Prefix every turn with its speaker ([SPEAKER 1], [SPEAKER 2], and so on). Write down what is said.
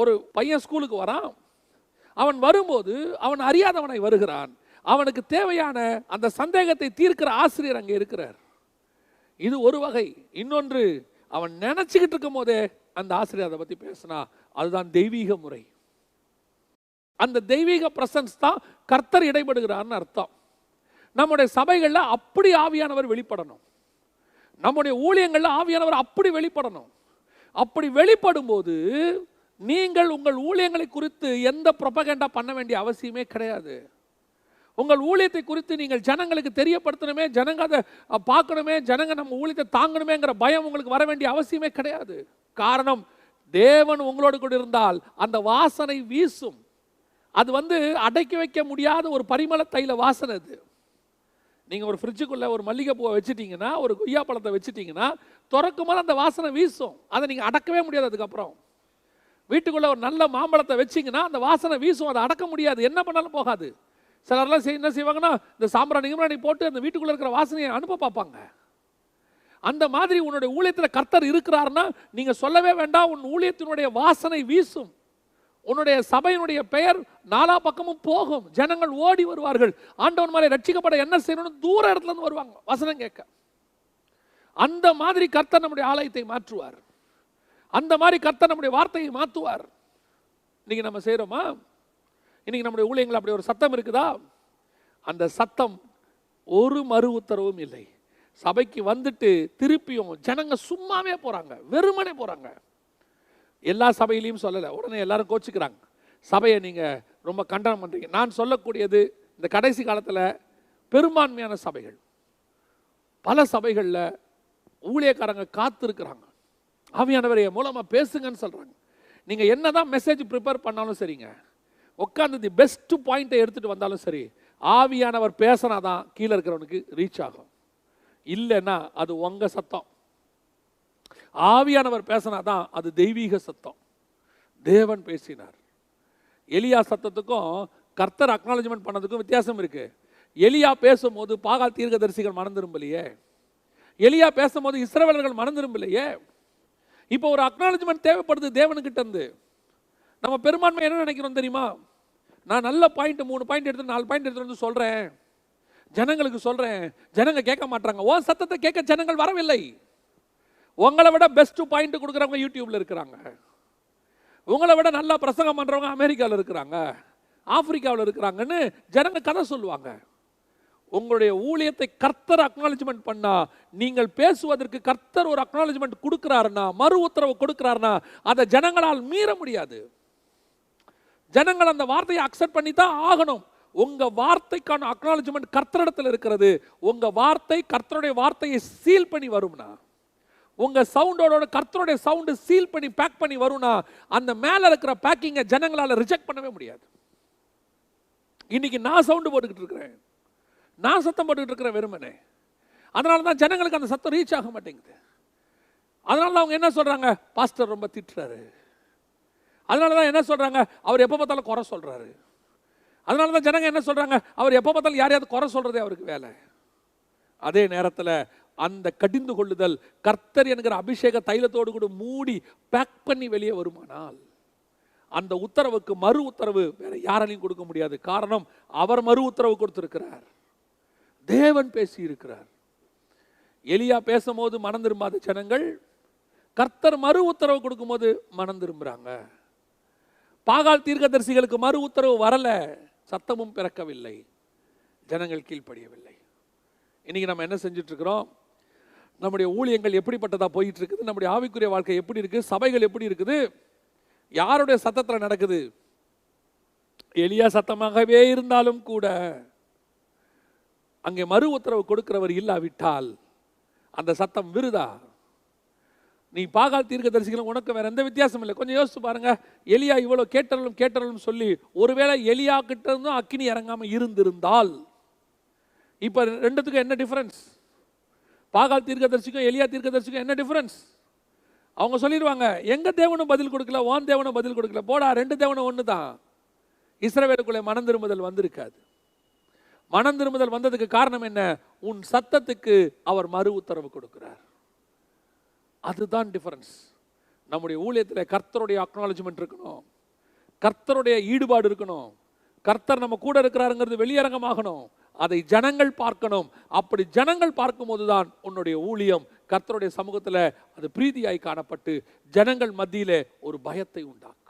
[SPEAKER 1] ஒரு பையன் ஸ்கூலுக்கு வரான். அவன் வரும்போது அவன் அறியாதவனை வருகிறான். அவனுக்கு தேவையான அந்த சந்தேகத்தை தீர்க்கிற ஆசிரியர் அங்கே இருக்கிறார். இது ஒரு வகை. இன்னொன்று அவன் நினச்சிக்கிட்டு இருக்கும் போதே அந்த ஆசிரியர் அதை பற்றி பேசினா அதுதான் தெய்வீக முறை. அந்த தெய்வீக பிரசன்ஸ் தான் கர்த்தர் இடைபடுகிறார்னு அர்த்தம். நம்முடைய சபைகளில் அப்படி ஆவியானவர் வெளிப்படணும். நம்முடைய ஊழியங்களில் ஆவியானவர் அப்படி வெளிப்படணும். அப்படி வெளிப்படும் போது நீங்கள் உங்கள் ஊழியங்களை குறித்து எந்த ப்ரொபகண்டா பண்ண வேண்டிய அவசியமே கிடையாது. உங்கள் ஊழியத்தை குறித்து நீங்கள் ஜனங்களுக்கு தெரியப்படுத்தணுமே ஜனங்க அதை பார்க்கணுமே ஜனங்க நம்ம ஊழியத்தை தாங்கணுமேங்கிற பயம் உங்களுக்கு வர வேண்டிய அவசியமே கிடையாது. காரணம் தேவன் உங்களோடு கூட இருந்தால் அந்த வாசனை வீசும். அது வந்து அடக்கி வைக்க முடியாத ஒரு பரிமள தைல வாசனை அது. நீங்கள் ஒரு ஃப்ரிட்ஜுக்குள்ளே ஒரு மல்லிகைப்பூவை வச்சுட்டிங்கன்னா ஒரு கொய்யா பழத்தை வச்சுட்டிங்கன்னா திறக்கும் போது அந்த வாசனை வீசும். அதை நீங்கள் அடக்கவே முடியாது அதுக்கப்புறம். வீட்டுக்குள்ளே ஒரு நல்ல மாம்பழத்தை வச்சிங்கன்னா அந்த வாசனை வீசும் அதை அடக்க முடியாது. என்ன பண்ணாலும் போகாது. சிலர்லாம் செய் என்ன செய்வாங்கன்னா இந்த சாம்பிராணி கிம்பிராணி போட்டு அந்த வீட்டுக்குள்ளே இருக்கிற வாசனையை அனுப்ப பார்ப்பாங்க. அந்த மாதிரி உன்னுடைய ஊழியத்தில் கர்த்தர் இருக்கிறாருன்னா நீங்கள் சொல்லவே வேண்டாம் உன் ஊழியத்தினுடைய வாசனை வீசும். உன்னுடைய சபையினுடைய பெயர் நாலா பக்கமும் போகும். ஜனங்கள் ஓடி வருவார்கள். ஆண்டவன் மேலே ரட்சிக்கப்பட என்ன செய்யணும்னு தூர இடத்துல இருந்து வருவாங்க வசனம் கேட்க. அந்த மாதிரி கர்த்தர் நம்முடைய ஆலயத்தை மாற்றுவார். அந்த மாதிரி கர்த்தர் நம்முடைய வார்த்தையை மாற்றுவார் இன்னைக்கு நம்ம செய்கிறோமா இன்னைக்கு நம்முடைய ஊழியங்கள் அப்படி ஒரு சத்தம் இருக்குதா? அந்த சத்தம் ஒரு மறு உத்தரவும் இல்லை. சபைக்கு வந்துட்டு திருப்பியும் ஜனங்க சும்மாவே போகிறாங்க வெறுமனே போகிறாங்க எல்லா சபையிலையும் சொல்லலை உடனே எல்லாரும் கோச்சிக்கிறாங்க. சபையை நீங்கள் ரொம்ப கண்டனம் பண்ணுறீங்க நான் சொல்லக்கூடியது இந்த கடைசி காலத்தில் பெரும்பான்மையான சபைகள். பல சபைகளில் ஊழியக்காரங்க காத்திருக்கிறாங்க. ஆவியானவர் என் மூலமா பேசுங்கன்னு சொல்றாங்க. நீங்க என்னதான் மெசேஜ் ப்ரிப்பேர் பண்ணாலும் சரிங்க. உட்காந்து தி பெஸ்ட் பாயிண்ட்டை எடுத்துட்டு வந்தாலும் சரி ஆவியானவர் பேசினாதான் கீழே இருக்கிறவனுக்கு ரீச் ஆகும். இல்லைன்னா அது உங்க சத்தம். ஆவியானவர் பேசினாதான் அது தெய்வீக சத்தம். தேவன் பேசினார். எலியா சத்தத்துக்கும் கர்த்தர் அக்னாலஜ்மெண்ட் பண்ணதுக்கும் வித்தியாசம் இருக்கு. எலியா பேசும்போது பாகால் தீர்க்கதரிசிகள் மணந்திரும்பலையே எலியா பேசும்போது இஸ்ரவேலர்கள் மணந்திரும்பலையே இப்போ ஒரு அக்னாலஜ்மெண்ட் தேவைப்படுது தேவனுக்கிட்ட இருந்து. நம்ம பெரும்பான்மை என்ன நினைக்கிறோம் தெரியுமா? நான் நல்ல பாயிண்ட் மூணு பாயிண்ட் எடுத்து நாலு பாயிண்ட் எடுத்து வந்து சொல்றேன். ஜனங்களுக்கு சொல்றேன். ஜனங்க கேட்க மாட்டாங்க ஓ சத்தத்தை கேட்க ஜனங்கள் வரவில்லை. உங்களை விட பெஸ்ட் பாயிண்ட் கொடுக்குறவங்க யூடியூப்ல இருக்கிறாங்க. உங்களை விட நல்லா பிரசங்கம் பண்றவங்க அமெரிக்காவில் இருக்கிறாங்க. ஆப்பிரிக்காவில் இருக்கிறாங்கன்னு ஜனங்க கதை சொல்லுவாங்க. உங்களுடைய ஊழியத்தை கர்த்தர் அக்னாலஜ்மெண்ட் பண்ணா நீங்கள் பேசுவதற்கு கர்த்தர் ஒரு அக்னாலஜ்மெண்ட் கொடுக்கிறாருன்னா மறு உத்தரவு கொடுக்கிறாருன்னா அதை ஜனங்களால் மீற முடியாது. ஜனங்கள் அந்த வார்த்தையை அக்செப்ட் பண்ணி தான் ஆகணும். உங்க வார்த்தைக்கான அக்னாலஜ்மெண்ட் கர்த்தரிடத்தில் இருக்கிறது. உங்க வார்த்தை கர்த்தருடைய வார்த்தையை சீல் பண்ணி வரும்னா உங்க சவுண்டோட கர்த்தருடைய சவுண்டு சீல் பண்ணி பேக் பண்ணி வரும்னா அந்த மேலே இருக்கிற பேக்கிங்கை ஜனங்களால் ரிஜெக்ட் பண்ணவே முடியாது. இன்னைக்கு நான் சவுண்டு போட்டுக்கிட்டு இருக்கிறேன். நான் சத்தம் போட்டுக்கிட்டு இருக்கிறேன் வெறுமனே. அதனால தான் ஜனங்களுக்கு அந்த சத்தம் ரீச் ஆக மாட்டேங்குது. அதனால தான் அவங்க என்ன சொல்கிறாங்க பாஸ்டர் ரொம்ப திட்டுறாரு. அதனால தான் என்ன சொல்கிறாங்க அவர் எப்போ பார்த்தாலும் குறை சொல்கிறாரு அதனால தான் ஜனங்க என்ன சொல்கிறாங்க அவர் எப்போ பார்த்தாலும் யாரையாவது குறை சொல்கிறதே அவருக்கு வேலை. அதே நேரத்தில் அந்த கடிந்து கொள்ளுதல் கர்த்தர் என்கிற அபிஷேக தைலத்தோடு கூட மூடி பேக் பண்ணி வெளியே வருமானால் அந்த உத்தரவுக்கு மறு உத்தரவு வேற யாராலையும் கொடுக்க முடியாது. காரணம் அவர் மறு உத்தரவு கொடுத்திருக்கிறார். தேவன் பேசி இருக்கிறார் எலியா பேசும்போது மனம் திரும்பாத ஜனங்கள் கர்த்தர் மறு உத்தரவு கொடுக்கும்போது மனம் திரும்புகிறாங்க பாகால் தீர்க்கதரிசிகளுக்கு மறு உத்தரவு வரல சத்தமும் பிறக்கவில்லை ஜனங்கள் கீழ்ப்படியவில்லை. இன்றைக்கி நம்ம என்ன செஞ்சுட்டு நம்முடைய ஊழியங்கள் எப்படிப்பட்டதாக போயிட்டு இருக்குது நம்முடைய ஆவிக்குரிய வாழ்க்கை எப்படி இருக்குது சபைகள் எப்படி இருக்குது? யாருடைய சத்தத்தில் நடக்குது? எளியா சத்தமாகவே இருந்தாலும் கூட அங்கே மறு உத்தரவு கொடுக்கிறவர் இல்லாவிட்டால் அந்த சத்தம் விருதா? நீ பாகால் தீர்க்க தரிசிக்கலாம் உனக்கு வேற எந்த வித்தியாசம் இல்லை. கொஞ்சம் யோசிச்சு பாருங்க. எலியா இவ்வளோ கேட்டலும் கேட்டறலும் சொல்லி ஒருவேளை எலியா கிட்ட இருந்தும் அக்கினி இறங்காம இருந்திருந்தால் இப்போ ரெண்டுத்துக்கும் என்ன டிஃபரன்ஸ் பாகால் தீர்க்கதரிசிக்கும் எலியா தீர்க்கதரிசிக்கும் என்ன டிஃபரன்ஸ் அவங்க சொல்லிடுவாங்க எங்க தேவனும் பதில் கொடுக்கல ஓன் தேவனும் பதில் கொடுக்கல. போடா ரெண்டு தேவனும் ஒன்று தான் இஸ்ரவேலுக்குள்ளே மனம் திரும்புதல் வந்திருக்காது. மனம் திரும்புதல் வந்ததுக்கு காரணம் என்ன? உன் சத்தத்துக்கு அவர் மறு உத்தரவு கொடுக்கிறார். அதுதான் டிஃபரன்ஸ் நம்முடைய ஊழியத்தில் கர்த்தருடைய அக்னாலஜ்மெண்ட் இருக்கணும். கர்த்தருடைய ஈடுபாடு இருக்கணும். கர்த்தர் நம்ம கூட இருக்கிறாருங்கிறது வெளியரங்கமாகணும். அதை ஜனங்கள் பார்க்கணும். அப்படி ஜனங்கள் பார்க்கும்போது தான் உன்னுடைய ஊழியம் கர்த்தருடைய சமூகத்தில் அது பிரீதியாய் காணப்பட்டு ஜனங்கள் மத்தியிலே ஒரு பயத்தை உண்டாக்கும்.